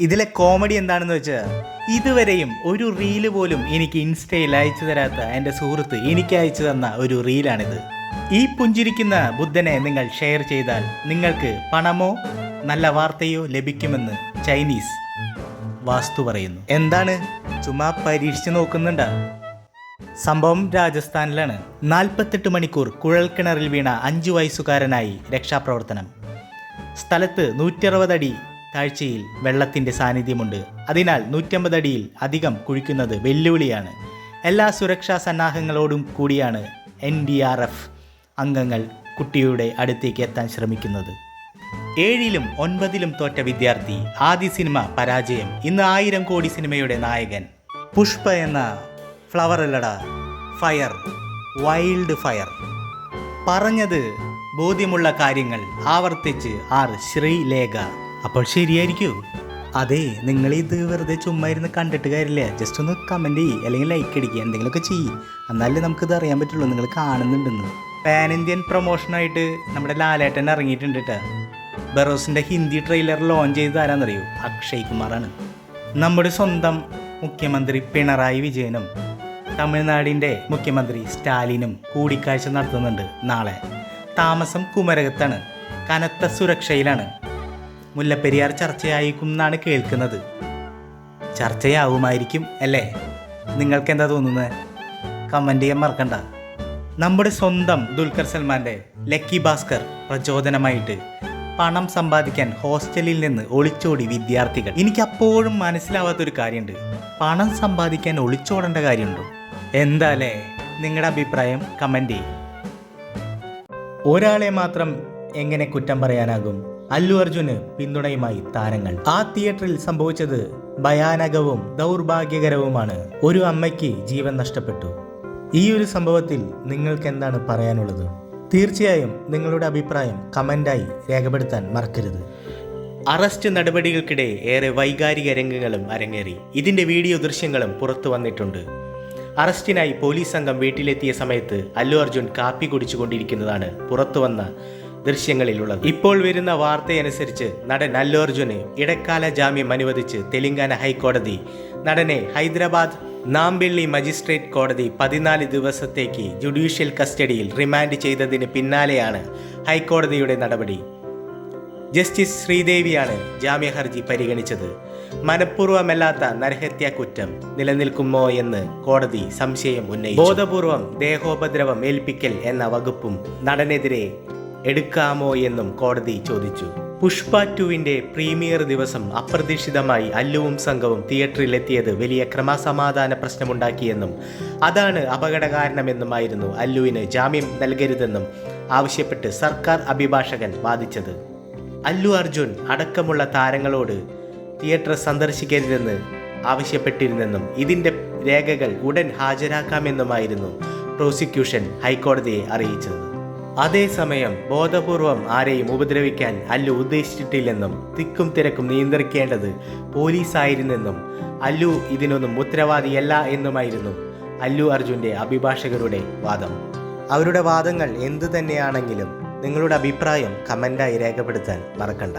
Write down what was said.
ഇതിലെ കോമഡി എന്താണെന്ന് വെച്ചാൽ ഇതുവരെയും ഒരു റീൽ പോലും എനിക്ക് ഇൻസ്റ്റയിൽ അയച്ചു തരാത്ത എന്റെ സുഹൃത്ത് എനിക്ക് അയച്ചു തന്ന ഒരു റീലാണിത് ഈ പുഞ്ചിരിക്കുന്ന ബുദ്ധനെ നിങ്ങൾ ഷെയർ ചെയ്താൽ നിങ്ങൾക്ക് പണമോ നല്ല വാർത്തയോ ലഭിക്കുമെന്ന് ചൈനീസ് വാസ്തു പറയുന്നു. എന്താണ്? ചുമ്മാ പരീക്ഷിച്ച് നോക്കുന്നുണ്ട. സംഭവം രാജസ്ഥാനിലാണ്. നാൽപ്പത്തെട്ട് മണിക്കൂർ കുഴൽക്കിണറിൽ വീണ അഞ്ചു വയസ്സുകാരനായി രക്ഷാപ്രവർത്തനം. സ്ഥലത്ത് നൂറ്ററുപത് അടി താഴ്ചയിൽ വെള്ളത്തിന്റെ സാന്നിധ്യമുണ്ട്. അതിനാൽ നൂറ്റമ്പത് അടിയിൽ അധികം കുഴിക്കുന്നത് വെല്ലുവിളിയാണ്. എല്ലാ സുരക്ഷാ സന്നാഹങ്ങളോടും കൂടിയാണ് എൻ ഡി ആർ എഫ് അംഗങ്ങൾ കുട്ടിയുടെ അടുത്തേക്ക് എത്താൻ ശ്രമിക്കുന്നത്. ഏഴിലും ഒൻപതിലും തോറ്റ വിദ്യാർത്ഥി ആദ്യ സിനിമ പരാജയം. ഇന്ന് ആയിരം കോടി സിനിമയുടെ നായകൻ. പുഷ്പ എന്ന ഫ്ലവർ അല്ലട ഫയർ വൈൽഡ് ഫയർ. പറഞ്ഞത് ബോധ്യമുള്ള കാര്യങ്ങൾ ആവർത്തിച്ച് ആർ ശ്രീലേഖ. അപ്പോൾ ശരിയായിരിക്കൂ. അതെ നിങ്ങൾ ഇത് വെറുതെ ചുമ്മാ ഇരുന്ന് കണ്ടിട്ട് കാര്യമില്ല. ജസ്റ്റ് ഒന്ന് കമന്റ് ചെയ്യ് അല്ലെങ്കിൽ ലൈക്ക് അടിക്കുക എന്തെങ്കിലുമൊക്കെ ചെയ്യ്. എന്നാലേ നമുക്കിത് അറിയാൻ പറ്റുള്ളൂ നിങ്ങൾ കാണുന്നുണ്ടെന്ന്. പാൻ ഇന്ത്യൻ പ്രൊമോഷനായിട്ട് നമ്മുടെ ലാലേട്ടൻ ഇറങ്ങിയിട്ടുണ്ട് കേട്ടോ ബെറോസിന്റെ ഹിന്ദി ട്രെയിലർ ലോഞ്ച് ചെയ്ത് ആരാന്നറിയോ? അക്ഷയ് കുമാറാണ്. നമ്മുടെ സ്വന്തം മുഖ്യമന്ത്രി പിണറായി വിജയനും തമിഴ്നാടിന്റെ മുഖ്യമന്ത്രി സ്റ്റാലിനും കൂടിക്കാഴ്ച നടത്തുന്നുണ്ട് നാളെ. താമസം കുമരകത്താണ്. കനത്ത സുരക്ഷയിലാണ്. മുല്ലപ്പെരിയാർ ചർച്ചയായിരിക്കും എന്നാണ് കേൾക്കുന്നത്. ചർച്ചയാവുമായിരിക്കും അല്ലേ? നിങ്ങൾക്ക് എന്താ തോന്നുന്നത് കമന്റ് ചെയ്യാൻ മറക്കണ്ട. നമ്മുടെ സ്വന്തം ദുൽഖർ സൽമാന്റെ ലക്കി ഭാസ്കർ പ്രചോദനമായിട്ട് പണം സമ്പാദിക്കാൻ ഹോസ്റ്റലിൽ നിന്ന് ഒളിച്ചോടി വിദ്യാർത്ഥികൾ. എനിക്ക് അപ്പോഴും മനസ്സിലാവാത്തൊരു കാര്യമുണ്ട്. പണം സമ്പാദിക്കാൻ ഒളിച്ചോടേണ്ട കാര്യമുണ്ടോ? എന്താലേ നിങ്ങളുടെ അഭിപ്രായം കമന്റ് ചെയ്യും. ഒരാളെ മാത്രം എങ്ങനെ കുറ്റം പറയാനാകും? അല്ലു അർജുന് പിന്തുണയുമായി താരങ്ങൾ. ആ തിയേറ്ററിൽ സംഭവിച്ചത് ഭയാനകവും ദൗർഭാഗ്യകരവുമാണ്. ഒരു അമ്മയ്ക്ക് ജീവൻ നഷ്ടപ്പെട്ടു. ഈ ഒരു സംഭവത്തിൽ നിങ്ങൾക്ക് എന്താണ് പറയാനുള്ളത്? തീർച്ചയായും നിങ്ങളുടെ അഭിപ്രായം കമന്റായി രേഖപ്പെടുത്താൻ മറക്കരുത്. അറസ്റ്റ് നടപടികൾക്കിടെ ഏറെ വൈകാരിക രംഗങ്ങളും അരങ്ങേറി. ഇതിന്റെ വീഡിയോ ദൃശ്യങ്ങളും പുറത്തു വന്നിട്ടുണ്ട്. അറസ്റ്റിനായി പോലീസ് സംഘം വീട്ടിലെത്തിയ സമയത്ത് അല്ലു അർജുൻ കാപ്പി കുടിച്ചുകൊണ്ടിരിക്കുന്നതാണ് പുറത്തു വന്ന ദൃശ്യങ്ങളിലുള്ളത്. ഇപ്പോൾ വരുന്ന വാർത്തയനുസരിച്ച് നടൻ അല്ലു അർജുന് ഇടക്കാല ജാമ്യം അനുവദിച്ച് തെലങ്കാന ഹൈക്കോടതി നടനെ ഹൈദരാബാദ് നാംബിള്ളി മജിസ്ട്രേറ്റ് കോടതി പതിനാല് ദിവസത്തേക്ക് ജുഡീഷ്യൽ കസ്റ്റഡിയിൽ റിമാൻഡ് ചെയ്തതിന് പിന്നാലെയാണ് ഹൈക്കോടതിയുടെ നടപടി. ജസ്റ്റിസ് ശ്രീദേവിയാണ് ജാമ്യ ഹർജി പരിഗണിച്ചത്. മനഃപൂർവമല്ലാത്ത നരഹത്യാ കുറ്റം നിലനിൽക്കുമോ എന്ന് കോടതി സംശയം ഉന്നയിച്ചു. ബോധപൂർവം ദേഹോപദ്രവം ഏൽപ്പിക്കൽ എന്ന വകുപ്പും നടനെതിരെ എടുക്കാമോ എന്നും കോടതി ചോദിച്ചു. പുഷ്പ ടുവിന്റെ പ്രീമിയർ ദിവസം അപ്രതീക്ഷിതമായി അല്ലുവും സംഘവും തിയേറ്ററിലെത്തിയത് വലിയ ക്രമസമാധാന പ്രശ്നമുണ്ടാക്കിയെന്നും അതാണ് അപകടകാരണമെന്നുമായിരുന്നു അല്ലുവിന് ജാമ്യം നൽകരുതെന്നും ആവശ്യപ്പെട്ട് സർക്കാർ അഭിഭാഷകൻ വാദിച്ചത്. അല്ലു അർജുൻ അടക്കമുള്ള താരങ്ങളോട് തിയേറ്റർ സന്ദർശിക്കരുതെന്ന് ആവശ്യപ്പെട്ടിരുന്നെന്നും ഇതിന്റെ രേഖകൾ ഉടൻ ഹാജരാക്കാമെന്നുമായിരുന്നു പ്രോസിക്യൂഷൻ ഹൈക്കോടതിയെ അറിയിച്ചത്. അതേസമയം ബോധപൂർവം ആരെയും ഉപദ്രവിക്കാൻ അല്ലു ഉദ്ദേശിച്ചിട്ടില്ലെന്നും തിക്കും തിരക്കും നിയന്ത്രിക്കേണ്ടത് പോലീസായിരുന്നെന്നും അല്ലു ഇതിനൊന്നും ഉത്തരവാദിയല്ല എന്നുമായിരുന്നു അല്ലു അർജുന്റെ അഭിഭാഷകരുടെ വാദം. അവരുടെ വാദങ്ങൾ എന്തു തന്നെയാണെങ്കിലും നിങ്ങളുടെ അഭിപ്രായം കമന്റായി രേഖപ്പെടുത്താൻ മറക്കണ്ട.